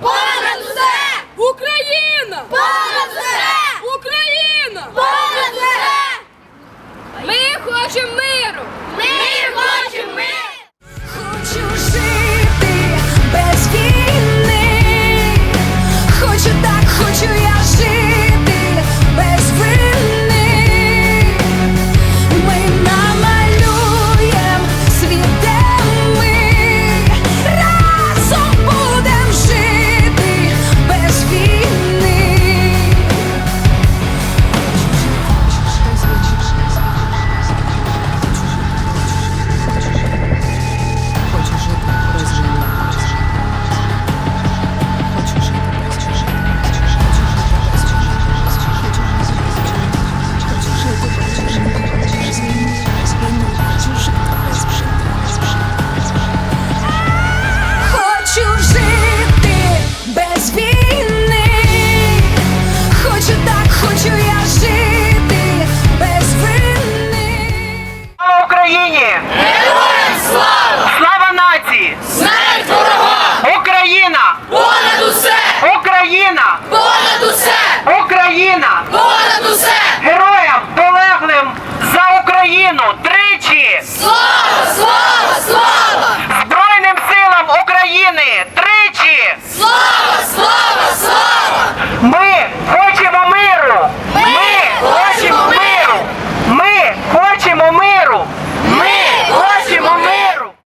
Понад усе! Україна! Понад України тричі! Слава! Слава!